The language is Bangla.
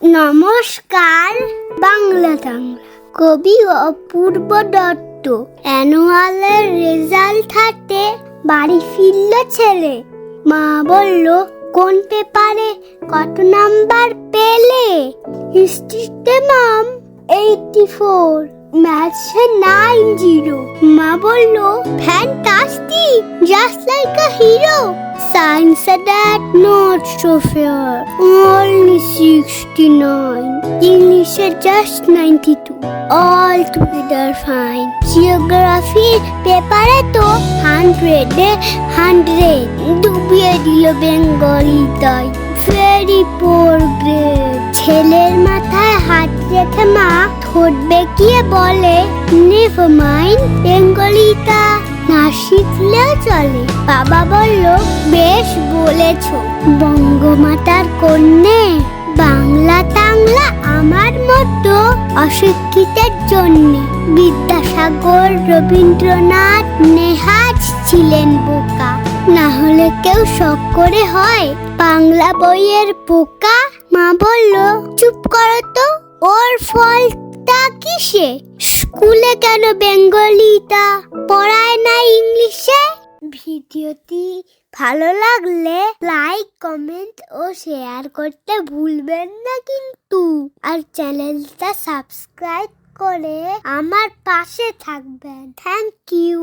নমস্কার, বাংলা টাংলা কবি অপূর্ব দত্ত। অ্যানুয়ালের রেজাল্ট হাতে বাড়ি ফিরল ছেলে। মা বলল, কোন পেপারে কত নাম্বার পেলে? হিস্ট্রিতে মাম এইটি ফোর ম্যাথসে নাইন জিরো মা বলল fantastic just like a hero Science that not so fair. Only 69. English just 92. All together fine. Geography পেপারে তো হান্ড্রেডে হান্ড্রেড ডুবিয়ে দিল বেঙ্গলি তাই ভেরি পোর গ্রেড ছেলের মাথায় হাত রেখে মা ঠোঁট বেঁকিয়ে বলে নেভার মাইন্ড বেঙ্গলিটা না শিখলেও চলে বাবা বলেছ। বঙ্গমাতার কন্যে, বাংলা টাংলা আমার মতো অশিক্ষিতের জন্যে। বিদ্যাসাগর, রবীন্দ্রনাথ, নেহাজ ছিলেন বোকা। না হলে কেউ শখ করে হয়, বাংলা বইয়ের পোকা মা বলল, চুপ করো তো, ওর ফলটা কিসে? স্কুলে কেন বেঙ্গলিটা? ভালো লাগলে লাইক কমেন্ট ও শেয়ার করতে ভুলবেন না কিন্তু। আর চ্যানেলটা সাবস্ক্রাইব করে আমার পাশে থাকবেন। Thank you